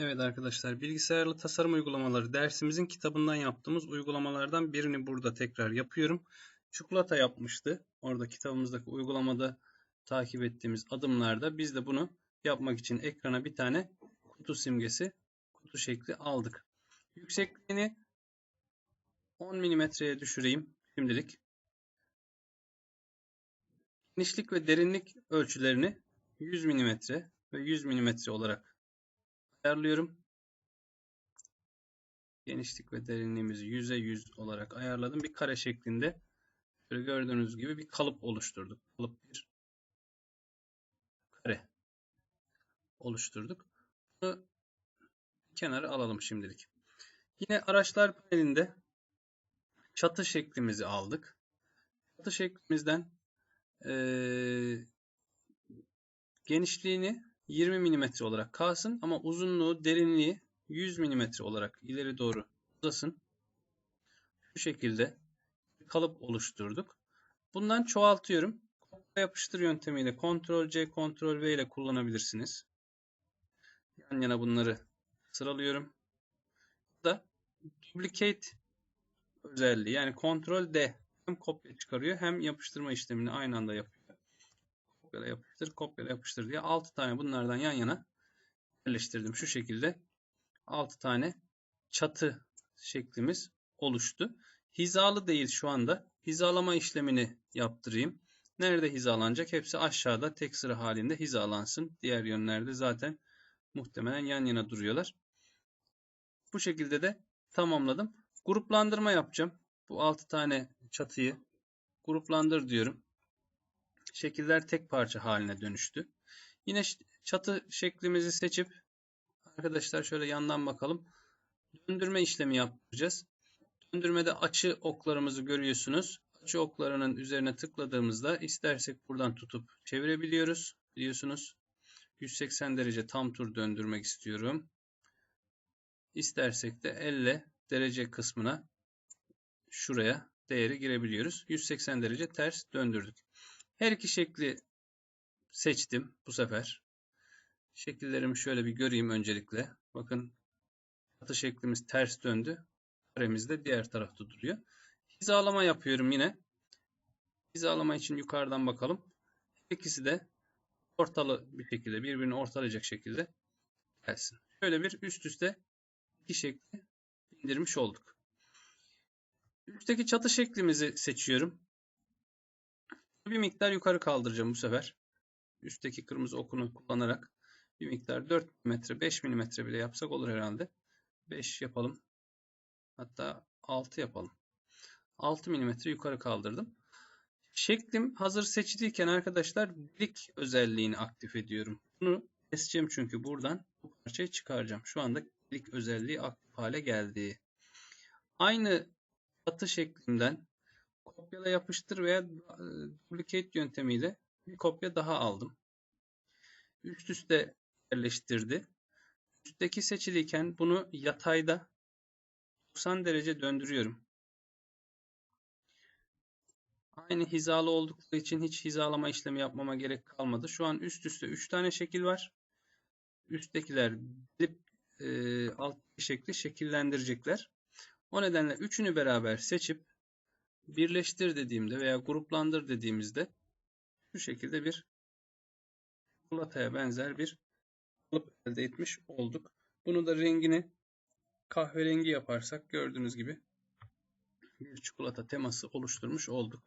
Evet arkadaşlar bilgisayarlı tasarım uygulamaları dersimizin kitabından yaptığımız uygulamalardan birini burada tekrar yapıyorum. Çikolata yapmıştı. Orada kitabımızdaki uygulamada takip ettiğimiz adımlarda biz de bunu yapmak için ekrana bir tane kutu simgesi, kutu şekli aldık. Yüksekliğini 10 milimetreye düşüreyim şimdilik. Genişlik ve derinlik ölçülerini 100 milimetre ve 100 milimetre olarak ayarlıyorum. Genişlik ve derinliğimizi 100'e 100 olarak ayarladım. Bir kare şeklinde şöyle gördüğünüz gibi bir kalıp oluşturduk. Kalıp bir kare oluşturduk. Bunu kenara alalım şimdilik. Yine araçlar panelinde çatı şeklimizi aldık. Çatı şeklimizden ee, genişliğini 20 mm olarak kalsın ama uzunluğu, derinliği 100 mm olarak ileri doğru uzasın. Şu şekilde kalıp oluşturduk. Bundan çoğaltıyorum. Kopya yapıştır yöntemiyle Ctrl C, Ctrl V ile kullanabilirsiniz. Yan yana bunları sıralıyorum. Bu da duplicate özelliği yani Ctrl D hem kopya çıkarıyor hem yapıştırma işlemini aynı anda yapıyor kopyala yapıştır, kopyala yapıştır diye 6 tane bunlardan yan yana yerleştirdim. Şu şekilde 6 tane çatı şeklimiz oluştu. Hizalı değil şu anda. Hizalama işlemini yaptırayım. Nerede hizalanacak? Hepsi aşağıda tek sıra halinde hizalansın. Diğer yönlerde zaten muhtemelen yan yana duruyorlar. Bu şekilde de tamamladım. Gruplandırma yapacağım. Bu 6 tane çatıyı gruplandır diyorum şekiller tek parça haline dönüştü. Yine çatı şeklimizi seçip arkadaşlar şöyle yandan bakalım. Döndürme işlemi yapacağız. Döndürmede açı oklarımızı görüyorsunuz. Açı oklarının üzerine tıkladığımızda istersek buradan tutup çevirebiliyoruz. Biliyorsunuz 180 derece tam tur döndürmek istiyorum. İstersek de elle derece kısmına şuraya değeri girebiliyoruz. 180 derece ters döndürdük. Her iki şekli seçtim bu sefer. Şekillerimi şöyle bir göreyim öncelikle. Bakın katı şeklimiz ters döndü. Karemiz diğer tarafta duruyor. Hizalama yapıyorum yine. Hizalama için yukarıdan bakalım. İkisi de ortalı bir şekilde birbirini ortalayacak şekilde gelsin. Şöyle bir üst üste iki şekli indirmiş olduk. Üstteki çatı şeklimizi seçiyorum. Bir miktar yukarı kaldıracağım bu sefer. Üstteki kırmızı okunu kullanarak bir miktar 4 mm 5 mm bile yapsak olur herhalde. 5 yapalım. Hatta 6 yapalım. 6 mm yukarı kaldırdım. Şeklim hazır seçiliyken arkadaşlar delik özelliğini aktif ediyorum. Bunu keseceğim çünkü buradan bu parçayı çıkaracağım. Şu anda delik özelliği aktif hale geldi. Aynı katı şeklimden kopyala yapıştır veya e, duplicate yöntemiyle bir kopya daha aldım. Üst üste yerleştirdi. Üstteki seçiliyken bunu yatayda 90 derece döndürüyorum. Aynı hizalı oldukları için hiç hizalama işlemi yapmama gerek kalmadı. Şu an üst üste 3 tane şekil var. Üsttekiler dip e, alt şekli şekillendirecekler. O nedenle üçünü beraber seçip birleştir dediğimde veya gruplandır dediğimizde şu şekilde bir çikolataya benzer bir kalıp elde etmiş olduk. Bunu da rengini kahverengi yaparsak gördüğünüz gibi bir çikolata teması oluşturmuş olduk.